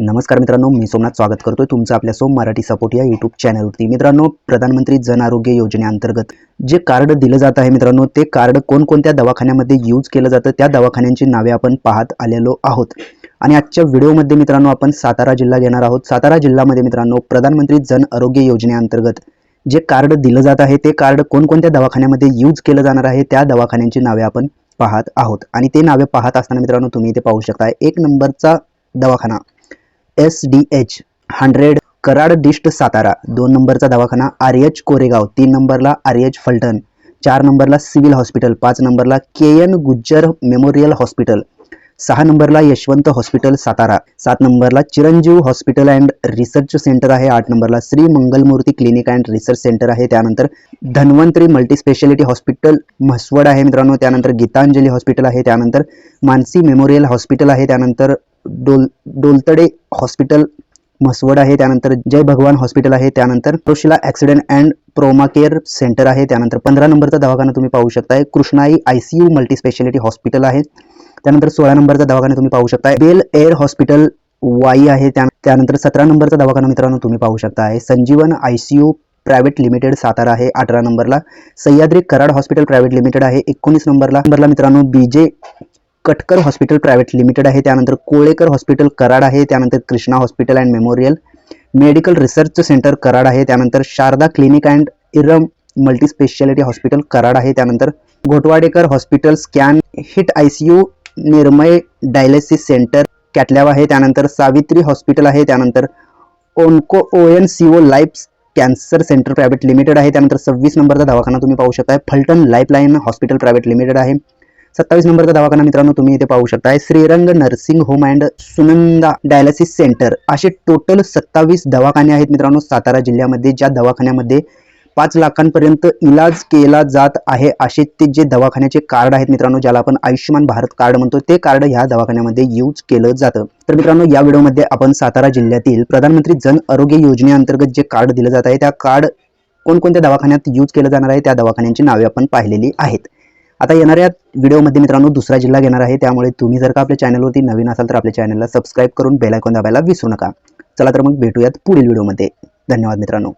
नमस्कार मित्रांनो मी सोमनाथ स्वागत करतोय तुमचं आपल्या सोम मराठी सपोर्ट या यूट्यूब चॅनलवरती मित्रांनो प्रधानमंत्री जन आरोग्य योजनेअंतर्गत जे कार्ड दिलं जात आहे मित्रांनो ते कार्ड कोणकोणत्या दवाखान्यामध्ये यूज केलं जातं त्या दवाखान्यांची नावे आपण पाहत आलेलो आहोत. आणि आजच्या व्हिडिओमध्ये मित्रांनो आपण सातारा जिल्हा घेणार आहोत. सातारा जिल्ह्यामध्ये मित्रांनो प्रधानमंत्री जन आरोग्य योजनेअंतर्गत जे कार्ड दिलं जात आहे ते कार्ड कोणकोणत्या दवाखान्यामध्ये यूज केलं जाणार आहे त्या दवाखान्यांची नावे आपण पाहत आहोत. आणि ते नावे पाहत असताना मित्रांनो तुम्ही इथे पाहू शकता एक नंबरचा दवाखाना. S D H hundred Karad dist Satara दोन नंबरचा दवाखाना आर एच कोरेगाव तीन नंबरला आर एच फलटण चार नंबरला सिव्हिल हॉस्पिटल पाच नंबरला K N Gujjar memorial hospital सहा नंबरला यशवंत हॉस्पिटल सातारा सात नंबरला चिरंजीव हॉस्पिटल अँड रिसर्च सेंटर आहे आठ नंबरला Shri Mangalmurti clinic and research centre आहे त्यानंतर धन्वंतरी मल्टीस्पेशालिटी हॉस्पिटल म्हसवड आहे मित्रांनो त्यानंतर गीतांजली हॉस्पिटल आहे त्यानंतर मानसी मेमोरियल हॉस्पिटल आहे त्यानंतर डोल डोलतडे हॉस्पिटल म्हसवड आहे त्यानंतर जय भगवान हॉस्पिटल आहे त्यानंतर तोशिला ॲक्सिडेंट अँड प्रोमा केअर सेंटर आहे त्यानंतर पंधरा नंबरचा दवाखाना तुम्ही पाहू शकताय. Krishnai I C U multispeciality hospital आहे त्यानंतर सोळा नंबरचा दवाखाना तुम्ही पाहू शकताय. बेल एअर हॉस्पिटल वाई आहे त्या त्यानंतर सतरा नंबरचा दवाखाना मित्रांनो तुम्ही पाहू शकताय. Sanjeevan I C U private limited Satara आहे अठरा नंबरला. Sahyadri Karad hospital private limited आहे एकोणीस नंबरला. नंबरला मित्रांनो बी जे कटकर हॉस्पिटल प्रायव्हेट लिमिटेड आहे. त्यानंतर कोळेकर हॉस्पिटल कराड आहे. त्यानंतर Krishna hospital and memorial medical research centre Karad आहे. त्यानंतर Sharada clinic and Iram multi speciality hospital Karad आहे. त्यानंतर Ghotwadekar hospital scan hit I C U Nirmay dialysis centre cath lab आहे. त्यानंतर सावित्री हॉस्पिटल आहे. त्यानंतर onco O N C O life cancer centre private limited आहे. त्यानंतर सव्वीस नंबरचा दवाखाना तुम्ही पाहू शकताय. Phaltan lifeline hospital private limited आहे. सत्तावीस नंबरचा दवाखाना मित्रांनो तुम्ही इथे पाहू शकताय. Shrirang nursing home and Sunanda dialysis centre असे टोटल सत्तावीस दवाखाने आहेत मित्रांनो सातारा जिल्ह्यामध्ये ज्या दवाखान्यामध्ये पाच लाखांपर्यंत इलाज केला जात आहे. असे ते जे दवाखान्याचे कार्ड आहेत मित्रांनो ज्याला आपण आयुष्यमान भारत कार्ड म्हणतो ते कार्ड ह्या दवाखान्यामध्ये यूज केलं जातं. तर मित्रांनो या व्हिडिओमध्ये आपण सातारा जिल्ह्यातील प्रधानमंत्री जन आरोग्य योजनेअंतर्गत जे कार्ड दिलं जात आहे त्या कार्ड कोणकोणत्या दवाखान्यात यूज केलं जाणार आहे त्या दवाखान्यांची नावे आपण पाहिलेली आहेत. आता येणाऱ्या व्हिडिओमध्ये मित्रांनो दुसरा जिल्हा घेणार आहे त्यामुळे तुम्ही जर का आपल्या चॅनलवरती नवीन असाल तर आपल्या चॅनलला सबस्क्राईब करून बेलायकॉन दाबायला विसरू नका. चला तर मग भेटूयात पुढील व्हिडिओमध्ये. धन्यवाद मित्रांनो.